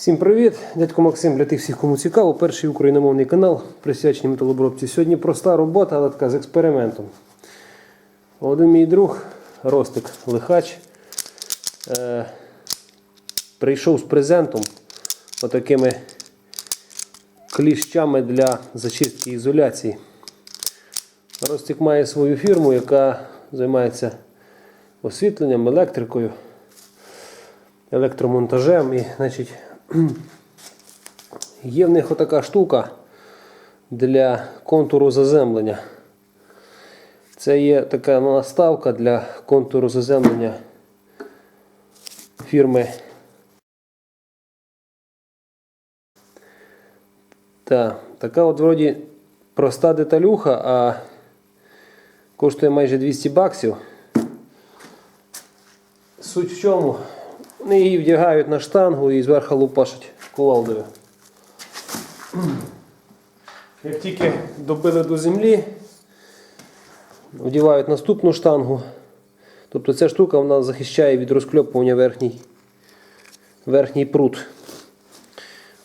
Всім привіт! Дядько Максим для тих всіх, кому цікаво. Перший україномовний канал присвячений металобробці. Сьогодні проста робота, але така з експериментом. Один мій друг, Ростик Лихач, е, прийшов з презентом отакими кліщами для зачистки ізоляції. Ростик має свою фірму, яка займається освітленням, електрикою, електромонтажем. І, значить, Є в них отака штука для контуру заземлення. Це є така наставка для контуру заземлення фірми. Та, така от вроді проста деталюха, а коштує майже 200 баксів. Суть в чому? Вони її вдягають на штангу і зверху лупашать кувалдою. Як тільки добили до землі, вдівають наступну штангу. Тобто ця штука вона захищає від розкльопування верхній, верхній прут.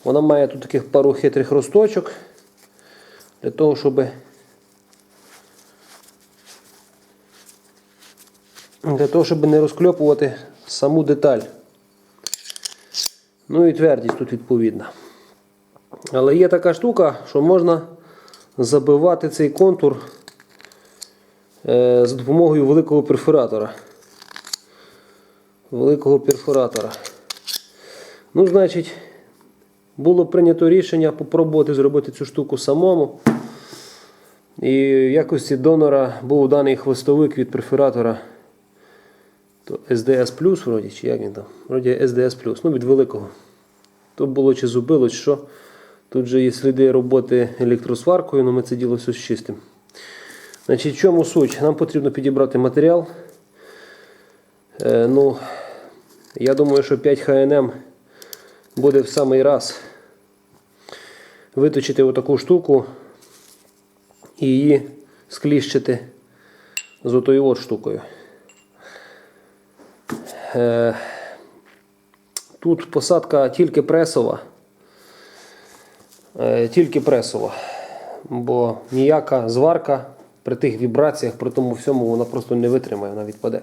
Вона має тут таких пару хитрих росточок для того, щоб для того, щоб не розкльопувати саму деталь. Ну і твердість тут відповідна. Але є така штука, що можна забивати цей контур е, за допомогою великого перфоратора. Великого перфоратора. Ну, значить, було прийнято рішення попробувати зробити цю штуку самому. І в якості донора був даний хвостовик від перфоратора. То SDS вроді, чи як він там? Вроді SDS ну від великого. То було чи зубило, чи що. Тут же є сліди роботи електросваркою, але ми це діло все чистимо. Значить, в чому суть? Нам потрібно підібрати матеріал. Е, ну, я думаю, що 5 ХНМ буде в самий раз виточити отаку штуку і її скліщити з отою от штукою. Е, Тут посадка тільки пресова. Е, Тільки пресова. Бо ніяка зварка при тих вібраціях, при тому всьому, вона просто не витримає, вона відпаде.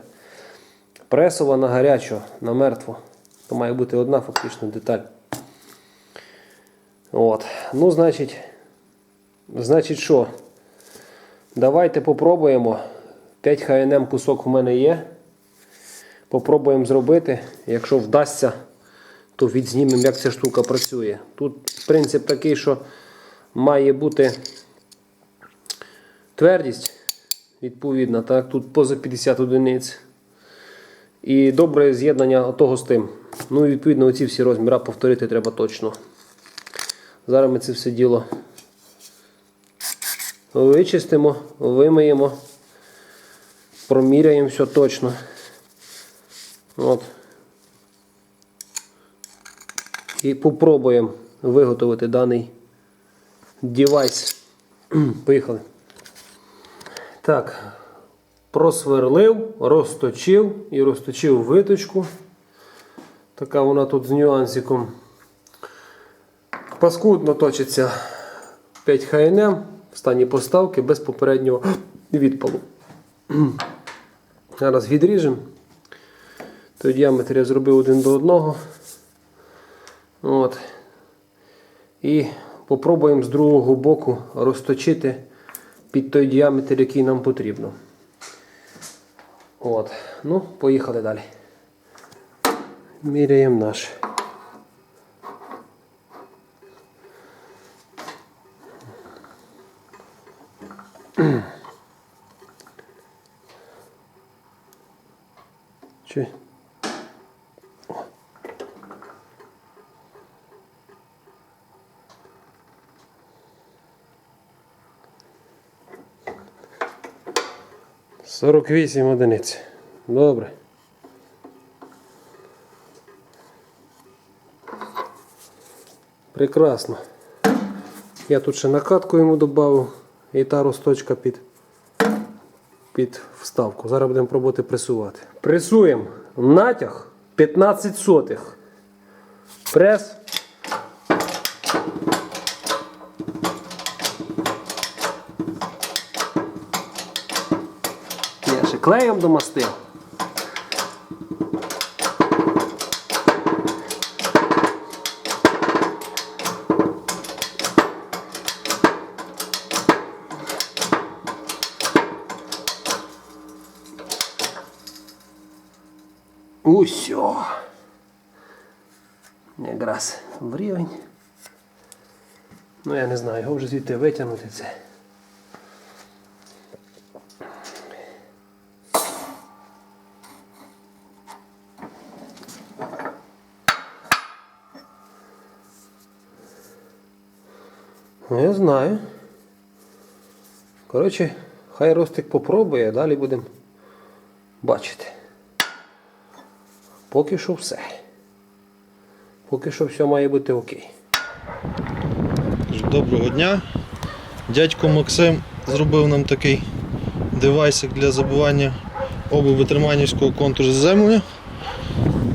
Пресова на гарячо, на мертво. То має бути одна фактично деталь. От. Ну, значить, значить що? Давайте попробуємо. 5 ХНМ кусок у мене є. Попробуємо зробити. Якщо вдасться, то відзнімемо, як ця штука працює. Тут принцип такий, що має бути твердість, відповідна, так? тут поза 50 одиниць. І добре з'єднання того з тим. Ну і відповідно оці всі розміри повторити треба точно. Зараз ми це все діло вичистимо, вимиємо, проміряємо все точно. От. І попробуємо виготовити даний девайс. Поїхали. Так, просверлив, розточив і розточив виточку. Така вона тут з нюансиком. Паскудно точиться 5 ХНМ в стані поставки без попереднього відпалу. Зараз відріжемо. Той діаметр я зробив один до одного. От. І попробуємо з другого боку розточити під той діаметр, який нам потрібно. От. Ну, поїхали далі. Міряємо наш. Mm-hmm. 48 одиниць. Добре. Прекрасно. Я тут ще накатку йому додав і та росточка під під вставку. Зараз будемо пробувати пресувати. Пресуємо натяг 15 сотих. Прес клеєм домастив. Усьо. Якраз в рівень. Ну я не знаю, його вже звідти витягнути це. Я знаю. Коротше, хай Ростик попробує, далі будемо бачити. Поки що все. Поки що все має бути окей. Доброго дня. Дядько Максим зробив нам такий девайсик для забивання обуви Терманівського контуру заземлення.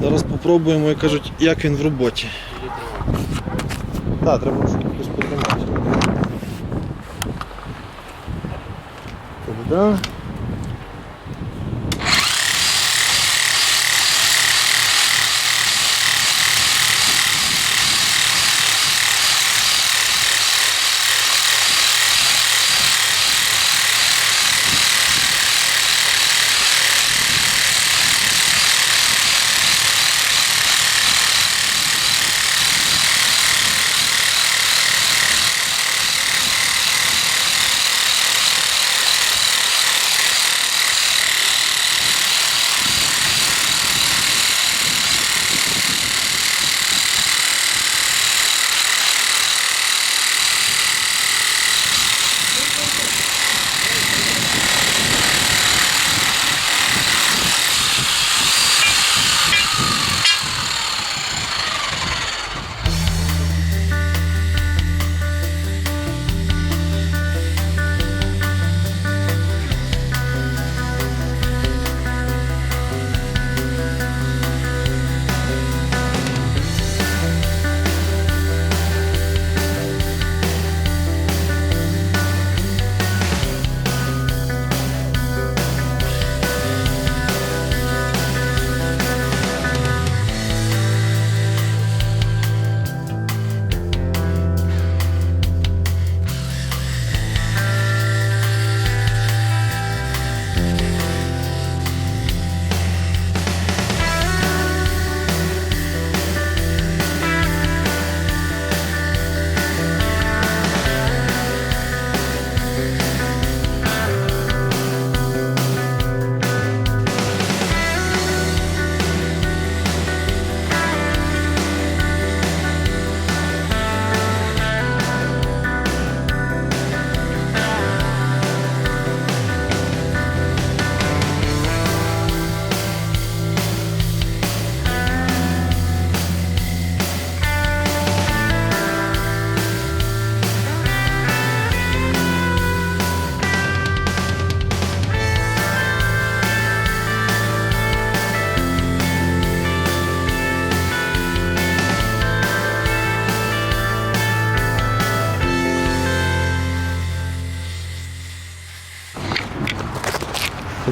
Зараз попробуємо, як кажуть, як він в роботі. Так, треба 있으니까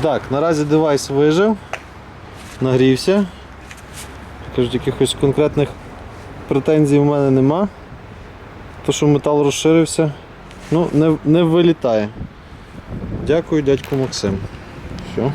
Так, наразі девайс вижив, нагрівся. Кажуть, якихось конкретних претензій в мене нема. То, що метал розширився, ну, не, не вилітає. Дякую, дядьку Максим. Все.